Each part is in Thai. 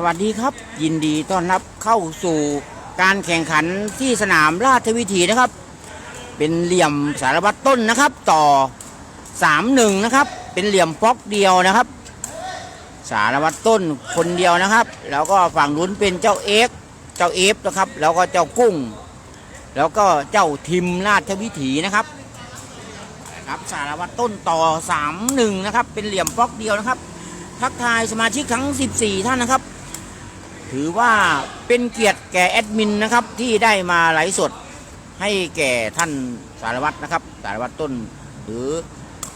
สวัสดีครับ ยินดีต้อนรับเข้าสู่การแข่งขันที่สนามราชวิถีนะครับ เป็นเหลี่ยมสารวัตรต้นนะครับ ต่อ3 1นะครับ เป็นเหลี่ยมป๊อกเดียวนะครับ สารวัตรต้นคนเดียวนะครับ แล้วก็ฝั่งนู้นเป็นเจ้าเอ็กเจ้าเอฟนะครับ แล้วก็เจ้ากุ้ง แล้วก็เจ้าทิมราชวิถีนะครับครับสารวัตรต้นต่อ 3 1 นะครับ เป็นเหลี่ยมป๊อกเดียวนะครับ ทักทายสมาชิกทั้ง 14 ท่านนะครับ ถือว่าเป็นเกียรติแก่แอดมินนะครับที่ได้มาไลฟ์สดให้แก่ท่านสารวัตรนะครับ สารวัตรต้น หรือ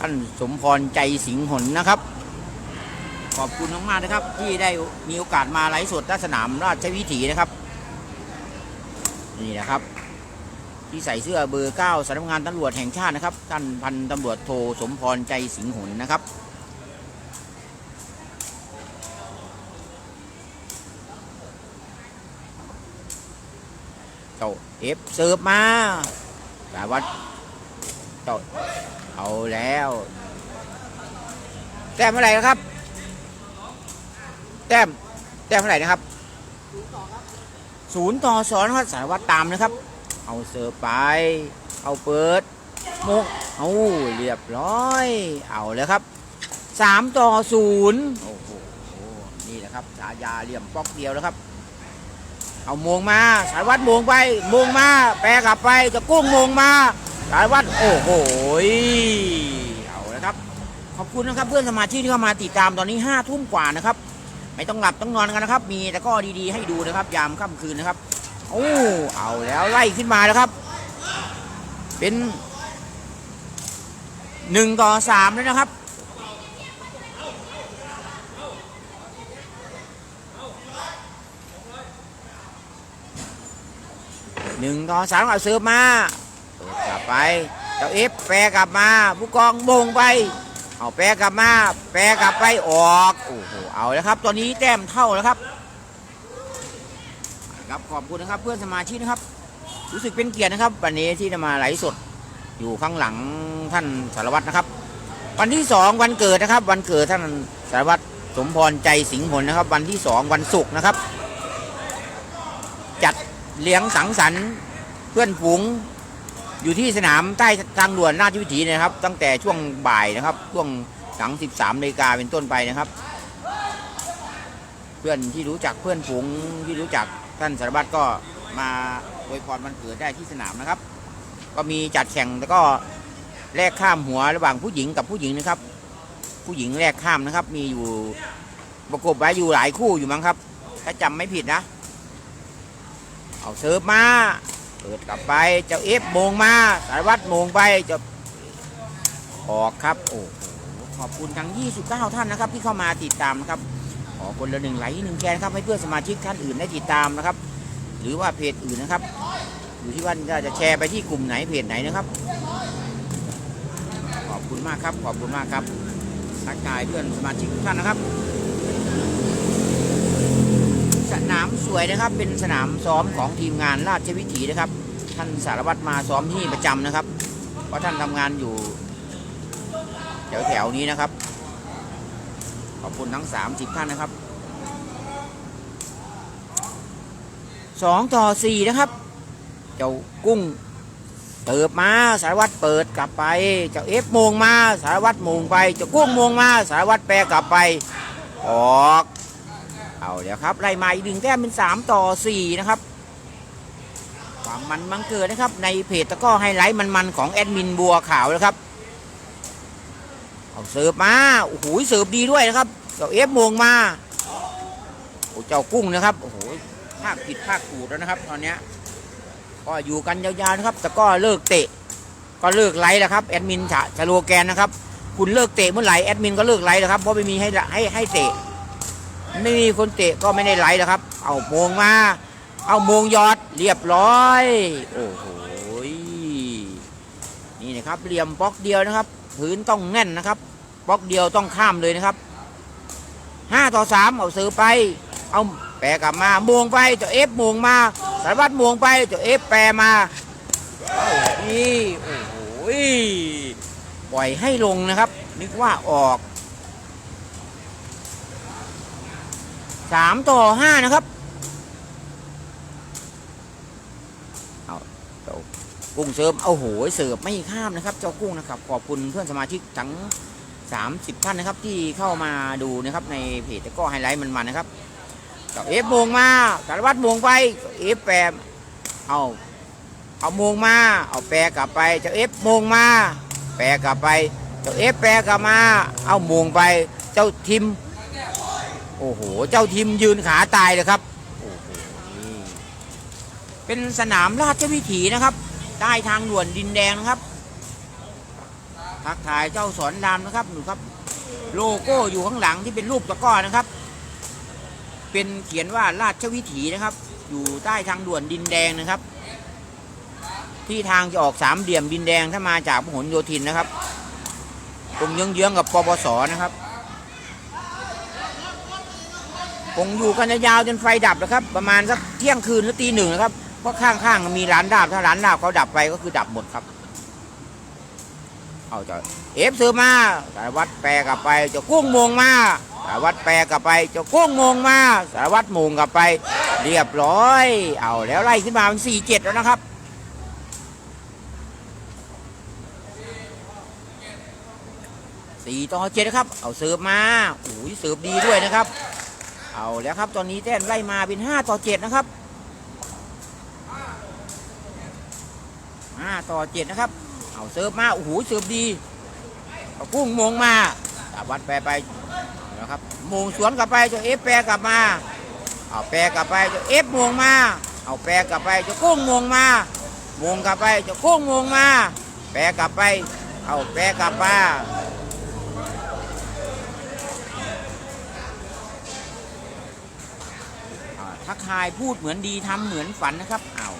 ท่านสมพรใจสิงหนนะครับ ขอบคุณมากๆนะครับ ที่ได้มีโอกาสมาไลฟ์สดณสนามราชวิถีนะครับ นี่นะครับ ที่ใส่เสื้อเบอร์9สำนักงานตำรวจแห่งชาตินะครับท่านพันตำรวจโทสมพรใจสิงหนนะครับ จ้าเอฟเสิร์ฟมาสาวัตรเจ้าเอาแล้วแต้มเท่าไหร่นะครับ แต้มแต้มเท่าไหร่นะครับศูนย์ต่อสองนะครับสารวัตรตามนะครับ เอาเสิร์ฟไป เอาเปิดโมกเอาเรียบร้อย เอาเลยครับสามต่อศูนย์โอ้โหนี่แหละครับฉายาเหลี่ยมป๊อกเดียวแล้วครับ เอามงมา สารวัตรโมงไปมงมา แปรกลับไปจะกุ้งมงมา สารวัตรโอ้โหเอาละครับ ขอบคุณนะครับเพื่อนสมาชิกที่เข้ามาติดตามตอนนี้ห้าทุ่มกว่านะครับ ไม่ต้องหลับต้องนอนกันนะครับ มีแต่ก็ดีๆให้ดูนะครับ ยามค่ำคืนนะครับโอ้เอาแล้วไล่ขึ้นมาแล้วครับ เป็นหนึ่งต่อสามแล้วนะครับ หนึ่งต่อสามเอาเสิร์ฟมาเปิดกลับไปเจ้าเอฟแปรกลับมาผู้กองโมงไป เอาแปรกลับมา แปรกลับไปออกโอ้โหเอาแล้วครับ ตอนนี้แต้มเท่าแล้วครับครับขอบคุณนะครับเพื่อนสมาชิกนะครับ รู้สึกเป็นเกียรตินะครับ วันนี้ที่จะมาไลฟ์สดอยู่ข้างหลังท่านสารวัตรนะครับ วันที่สองวันเกิดนะครับ วันเกิดท่านสารวัตรสมพรใจสิงห์ผลนะครับ วันที่สองวันศุกร์นะครับ จัด เลี้ยงสังสรรค์เพื่อนฝูงอยู่ที่สนามใต้ทางด่วนราชวิถีนะครับ ตั้งแต่ช่วงบ่ายนะครับ ช่วงหลัง 13นาฬิกาเป็นต้นไปนะครับ เพื่อนที่รู้จักเพื่อนฝูงที่รู้จักท่านสารวัตรก็มาอวยพรวันเกิดได้ที่สนามนะครับ ก็มีจัดแข่งแล้วก็แลกข้ามหัวระหว่างผู้หญิงกับผู้หญิงนะครับ ผู้หญิงแลกข้ามนะครับ มีอยู่ประกบไว้อยู่หลายคู่อยู่มั้งครับ ถ้าจำไม่ผิดนะ เอาเสิร์ฟมา เปิดกลับไปเจ้าเอฟโมงมาสารวัตรโมงไปเจะออกครับโอ้โหขอบคุณทั้ง 29 ท่านนะครับ ที่เข้ามาติดตามนะครับขอคนละหนึ่งไลค์หนึ่งแชร์นครับให้เพื่อนสมาชิกท่านอื่นได้ติดตามนะครับ หรือว่าเพจอื่นนะครับ อยู่ที่ว่าจะแชร์ไปที่กลุ่มไหนเพจไหนนะครับ ขอบคุณมากครับ ขอบคุณมากครับทักทายเพื่อนสมาชิกทุกท่านนะครับ นามสวยนะครับ เป็นสนามซ้อมของทีมงานราชวิถีนะครับ ท่านสารวัตรมาซ้อมที่ประจำนะครับ เพราะท่านทำงานอยู่แถวๆนี้นะครับ ขอบคุณทั้ง 30 ท่านนะครับสองต่อสี่นะครับ เจ้ากุ้งเติบมาสารวัตรเปิดกลับไป เจ้าเอฟมงมาสารวัตรมงไป เจ้ากุ้งมงมาสารวัตรแปรกลับไป ออก เอาเดี๋ยวครับไล่มาอีกหนึ่งแต้มเป็น 3 ต่อ 4 นะครับความมันบังเกิดนะครับ ในเพจตะก้อไฮไลท์มันๆของแอดมินบัวขาวนะครับเอาเสิร์ฟมาโอ้โหเสิร์ฟดีด้วยนะครับเจ้าเอฟมงมาโอ้เจ้ากุ้งนะครับโอ้โหภาคผิดภาคถูกแล้วนะครับ ตอนเนี้ยก็อยู่กันยาวๆนะครับ แต่ก็เลิกเตะ ก็เลิกไลฟ์แล้วครับแอดมินฉะชะโลแกนนะครับ คุณเลิกเตะเมื่อไหร่แอดมินก็เลิกไลฟ์แล้วครับเพราะไม่มีให้ให้ให้เตะ ไม่มีคนเตะก็ไม่ได้ไหลแล้วครับ เอาโมงมา เอาโมงยอดเรียบร้อย โอ้โห นี่นะครับเหลี่ยมบล็อกเดียวนะครับ พื้นต้องแน่นนะครับบล็อกเดียวต้องข้ามเลยนะครับห้าต่อสามเอาซื้อไป เอาแปรกลับมาโมงไปเจ้าเอฟโมงมาสารวัตรโมงไปเจ้าเอฟแปรมาอานี่โอ้โหปล่อยให้ลงนะครับ นึกว่าออก สามต่อห้านะครับเอาเจ้ากุ้งเสิร์ฟเอาโหยเสิร์ฟไม่ข้ามนะครับ เจ้ากุ้งนะครับ ขอบคุณเพื่อนสมาชิกทั้ง30ท่านนะครับ ที่เข้ามาดูนะครับในเพจแต่ก็ไฮไลท์มันๆนะครับเจ้าเอฟโมงมาสารวัตรโมงไปเอฟแปมเอาเอาโมงมาเอาแปรกลับไปเจ้าเอฟโมงมา แปรกลับไป เจ้าเอฟแปรกลับมา เอาโมงไป เจ้าทิม โอ้โห เจ้าทิมยืนขาตายเลยครับ โอ้โหนี่เป็นสนามราชวิถีนะครับ ใต้ทางด่วนดินแดงนะครับ ทักทายเจ้าสอนรามนะครับดูครับ โลโก้อยู่ข้างหลังที่เป็นรูปตะก้อนะครับ เป็นเขียนว่าราชวิถีนะครับ อยู่ใต้ทางด่วนดินแดงนะครับ ที่ทางจะออกสามเหลี่ยมดินแดงถ้ามาจากพหลโยธินนะครับ ตรงเยื้องๆกับปปสนะครับ คงอยู่กันยาวๆจนไฟดับนะครับ ประมาณสักเที่ยงคืนหรือตีหนึ่งนะครับเพราะข้างๆมีร้านดาบถ้าร้านดาบเขาดับไปก็คือดับหมดครับ เอาจ้าเอฟซื้อมาสารวัตรแปรกลับไปจ้ากุ้งมงมาสารวัตรแปรกลับไปจ้ากุ้งมงมาสารวัตรมงกลับไป เรียบร้อย เอาแล้วไล่ขึ้นมาเป็นสี่เจ็ดแล้วนะครับสี่ต่อเจ็ดครับ เอาเสิร์ฟมาโอ้ยเสิร์ฟดีด้วยนะครับ เอาแล้วครับตอนนี้แต้มไล่มาเป็นห้าต่อเจ็ดนะครับห้าต่อเจ็ดนะครับ เอาเสิร์ฟมา โอ้โหเสิร์ฟดีเอากุ้งมงมาสาวัดแปรไปเอาแล้วครับมงสวนกลับไปเจ้าเอฟแปรกลับมา เอาแปรกลับไปเจ้าเอฟมงมา เอาแปรกลับไปเจ้ากุ้งมงมามงกลับไปเจ้ากุ้งมงมา แปรกลับไป เอาแปรกลับมา อ่า ทักทายพูดเหมือนดีทำเหมือนฝันนะครับเอา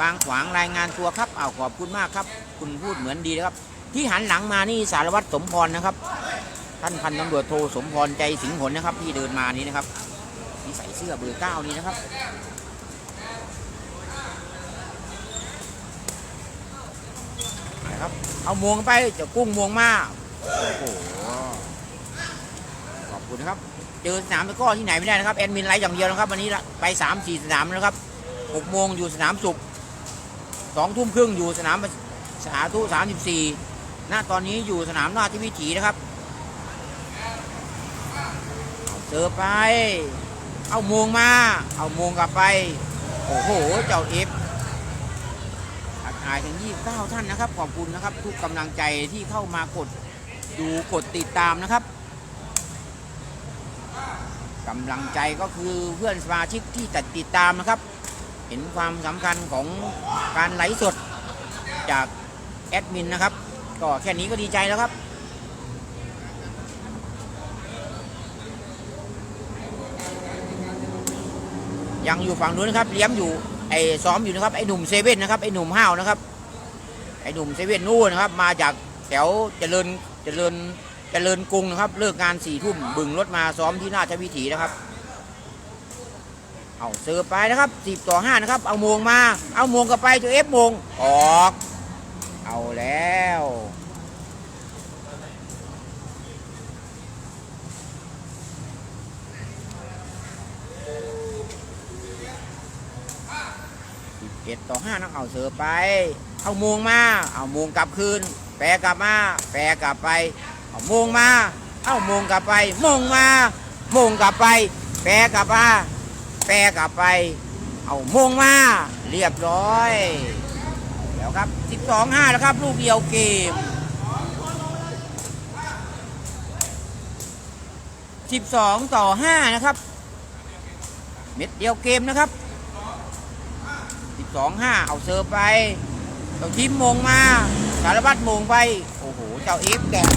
บางขวางรายงานตัวครับเอาขอบคุณมากครับ คุณพูดเหมือนดีนะครับ ที่หันหลังมานี่สารวัตรสมพรนะครับ ท่านพันตำรวจโทสมพรใจสิงหนนะครับ ที่เดินมานี้นะครับที่ใส่เสื้อเบอร์เก้านี้นะครับนะครับเอามวงไปจะกุ้งมวงมาโอ้โห คุณนะครับ เจอสนามตะก้อที่ไหนไม่ได้นะครับแอดมินไลฟ์อย่างเดียวนะครับ วันนี้ละไปสามสี่สนามแล้วนะครับหกโมงอยู่สนามสุขสองทุ่มครึ่งอยู่สนามสาธุสามสิบสี่ณตอนนี้อยู่สนามราชวิถีนะครับเจอไป เอามงมา เอามงกลับไป โอ้โห เจ้าเอฟทักทายถึง29 ท่านนะครับ ขอบคุณนะครับ ทุกกำลังใจที่เข้ามากดดูกดติดตามนะครับ กำลังใจก็คือเพื่อนสมาชิกที่จัดติดตามนะครับ เห็นความสำคัญของการไลฟ์สดจากแอดมินนะครับ ก็แค่นี้ก็ดีใจแล้วครับยังอยู่ฝั่งนู้นนะครับเลี้ยมอยู่ไอ้ซ้อมอยู่นะครับไอ้หนุ่มเซเว่นนะครับไอ้หนุ่มห้าวนะครับไอ้หนุ่มเซเว่นนู่นนะครับ มาจากแถวเจริญเจริญ เจริญกรุงนะครับ เลิกงานสี่ทุ่มบึงรถมาซ้อมที่ราชวิถีนะครับ เอาเสิร์ฟไปนะครับสิบต่อห้านะครับ เอาโมงมา เอาโมงกลับไปเจอเอฟโมงออก เอาแล้วสิบเอ็ดต่อห้านะเอาเสิร์ฟไป เอาโมงมา เอาโมงกลับคืน แปรกลับมา แปรกลับไป เอามงมา เอามงกลับไป มงมา มงกลับไป แปรกลับมา แปรกลับไป เอามงมา เรียบร้อย แล้วครับ 12 5 แล้วครับ ลูกเดียวเกม 12 ต่อ 5 นะครับ เม็ดเดียวเกมนะครับ 12 5 เอาเซิร์ฟไปเจ้าทิมมงมา สารวัตรมงไป โอ้โห เจ้าเอฟแกะ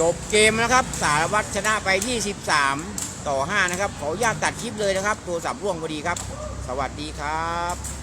จบเกมนะครับ สารวัตรชนะไป 23 ต่อ 5 นะครับ ขออนุญาตตัดคลิปเลยนะครับ โทรศัพท์ร่วงพอดีครับ สวัสดีครับ